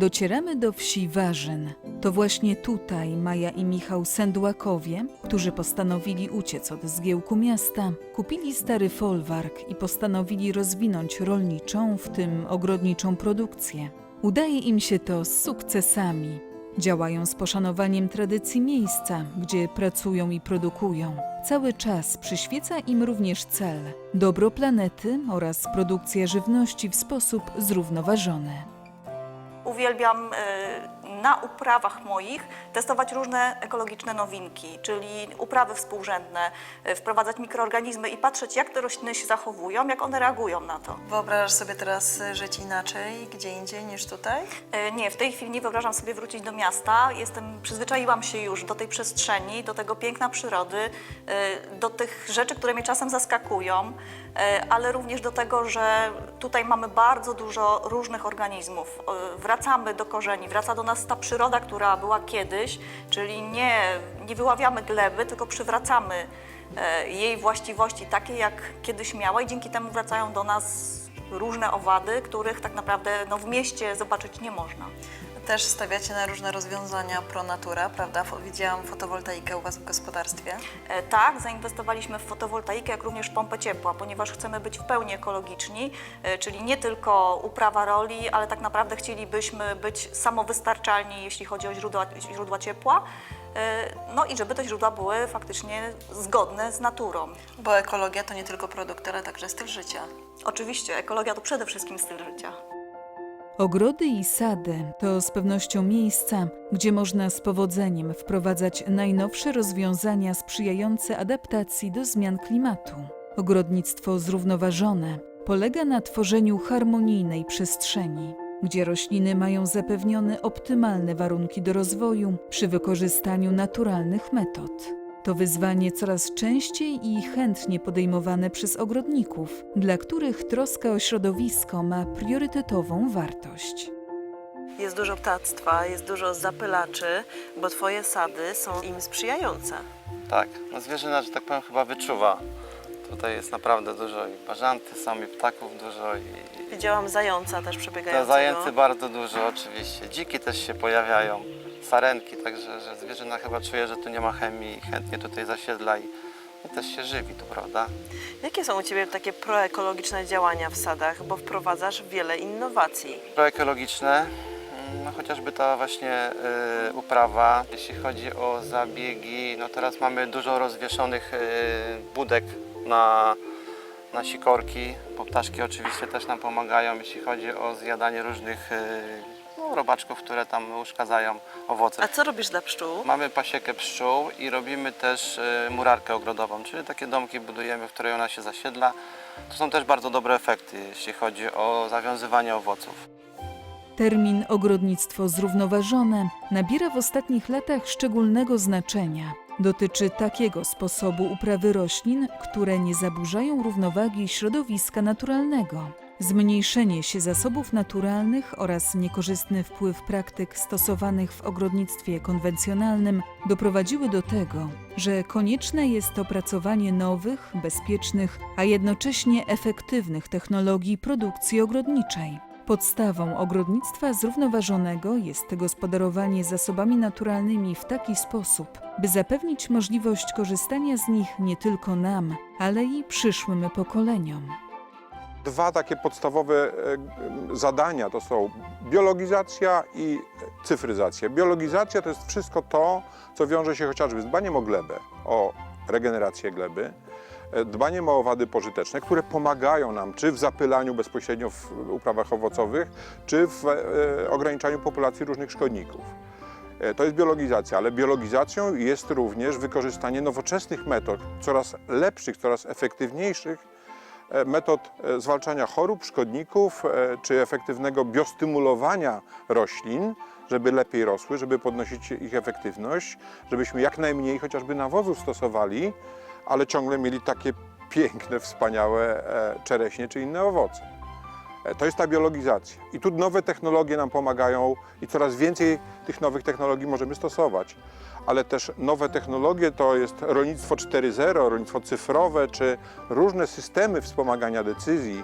Docieramy do wsi Warzyn. To właśnie tutaj Maja i Michał Sędłakowie, którzy postanowili uciec od zgiełku miasta, kupili stary folwark i postanowili rozwinąć rolniczą, w tym ogrodniczą produkcję. Udaje im się to z sukcesami. Działają z poszanowaniem tradycji miejsca, gdzie pracują i produkują. Cały czas przyświeca im również cel dobro planety oraz produkcja żywności w sposób zrównoważony. Uwielbiam y, na uprawach moich testować różne ekologiczne nowinki, czyli uprawy współrzędne, y, wprowadzać mikroorganizmy i patrzeć, jak te rośliny się zachowują, jak one reagują na to. Wyobrażasz sobie teraz y, żyć inaczej, gdzie indziej niż tutaj? Y, Nie, w tej chwili nie wyobrażam sobie wrócić do miasta. Jestem, przyzwyczaiłam się już do tej przestrzeni, do tego piękna przyrody, do tych rzeczy, które mnie czasem zaskakują, ale również do tego, że tutaj mamy bardzo dużo różnych organizmów. Wracamy do korzeni, wraca do nas ta przyroda, która była kiedyś, czyli nie, nie wyławiamy gleby, tylko przywracamy y, jej właściwości takie, jak kiedyś miała i dzięki temu wracają do nas różne owady, których tak naprawdę no, w mieście zobaczyć nie można. Też stawiacie na różne rozwiązania pro natura, prawda? Widziałam fotowoltaikę u Was w gospodarstwie. E, Tak, zainwestowaliśmy w fotowoltaikę, jak również pompę ciepła, ponieważ chcemy być w pełni ekologiczni, e, czyli nie tylko uprawa roli, ale tak naprawdę chcielibyśmy być samowystarczalni, jeśli chodzi o źródła, źródła ciepła. E, No i żeby te źródła były faktycznie zgodne z naturą. Bo ekologia to nie tylko produkt, ale także styl życia. Oczywiście ekologia to przede wszystkim styl życia. Ogrody i sady to z pewnością miejsca, gdzie można z powodzeniem wprowadzać najnowsze rozwiązania sprzyjające adaptacji do zmian klimatu. Ogrodnictwo zrównoważone polega na tworzeniu harmonijnej przestrzeni, gdzie rośliny mają zapewnione optymalne warunki do rozwoju przy wykorzystaniu naturalnych metod. To wyzwanie coraz częściej i chętnie podejmowane przez ogrodników, dla których troska o środowisko ma priorytetową wartość. Jest dużo ptactwa, jest dużo zapylaczy, bo Twoje sady są im sprzyjające. Tak, no zwierzyna, że tak powiem, chyba wyczuwa. Tutaj jest naprawdę dużo i bażanty, są i ptaków dużo i Widziałam zająca też te przebiegającego. zajęcy bardzo dużo oczywiście. Dziki też się pojawiają, sarenki, także że zwierzyna chyba czuje, że tu nie ma chemii i chętnie tutaj zasiedla i, i też się żywi tu, prawda? Jakie są u Ciebie takie proekologiczne działania w sadach, bo wprowadzasz wiele innowacji? Proekologiczne, mm, no chociażby ta właśnie y, uprawa, jeśli chodzi o zabiegi, no teraz mamy dużo rozwieszonych y, budek na, na sikorki, bo ptaszki oczywiście też nam pomagają, jeśli chodzi o zjadanie różnych y, no, robaczków, które tam uszkadzają owoce. A co robisz dla pszczół? Mamy pasiekę pszczół i robimy też y, murarkę ogrodową, czyli takie domki budujemy, w której ona się zasiedla. To są też bardzo dobre efekty, jeśli chodzi o zawiązywanie owoców. Termin ogrodnictwo zrównoważone nabiera w ostatnich latach szczególnego znaczenia. Dotyczy takiego sposobu uprawy roślin, które nie zaburzają równowagi środowiska naturalnego. Zmniejszenie się zasobów naturalnych oraz niekorzystny wpływ praktyk stosowanych w ogrodnictwie konwencjonalnym doprowadziły do tego, że konieczne jest opracowanie nowych, bezpiecznych, a jednocześnie efektywnych technologii produkcji ogrodniczej. Podstawą ogrodnictwa zrównoważonego jest gospodarowanie zasobami naturalnymi w taki sposób, by zapewnić możliwość korzystania z nich nie tylko nam, ale i przyszłym pokoleniom. Dwa takie podstawowe e, zadania to są biologizacja i cyfryzacja. Biologizacja to jest wszystko to, co wiąże się chociażby z dbaniem o glebę, o regenerację gleby, e, dbaniem o owady pożyteczne, które pomagają nam czy w zapylaniu bezpośrednio w uprawach owocowych, czy w e, ograniczaniu populacji różnych szkodników. To jest biologizacja, ale biologizacją jest również wykorzystanie nowoczesnych metod, coraz lepszych, coraz efektywniejszych metod e, zwalczania chorób, szkodników e, czy efektywnego biostymulowania roślin, żeby lepiej rosły, żeby podnosić ich efektywność, żebyśmy jak najmniej chociażby nawozów stosowali, ale ciągle mieli takie piękne, wspaniałe e, czereśnie czy inne owoce. E, To jest ta biologizacja. I tu nowe technologie nam pomagają i coraz więcej tych nowych technologii możemy stosować. Ale też nowe technologie to jest rolnictwo 4.0, rolnictwo cyfrowe, czy różne systemy wspomagania decyzji.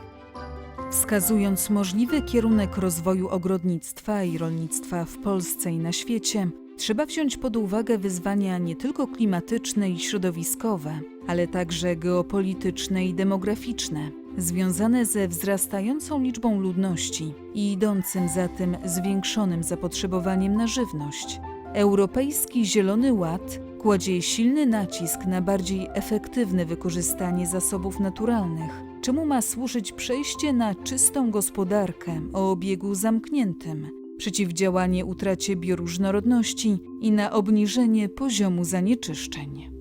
Wskazując możliwy kierunek rozwoju ogrodnictwa i rolnictwa w Polsce i na świecie, trzeba wziąć pod uwagę wyzwania nie tylko klimatyczne i środowiskowe, ale także geopolityczne i demograficzne, związane ze wzrastającą liczbą ludności i idącym za tym zwiększonym zapotrzebowaniem na żywność. Europejski Zielony Ład kładzie silny nacisk na bardziej efektywne wykorzystanie zasobów naturalnych, czemu ma służyć przejście na czystą gospodarkę o obiegu zamkniętym, przeciwdziałanie utracie bioróżnorodności i na obniżenie poziomu zanieczyszczeń.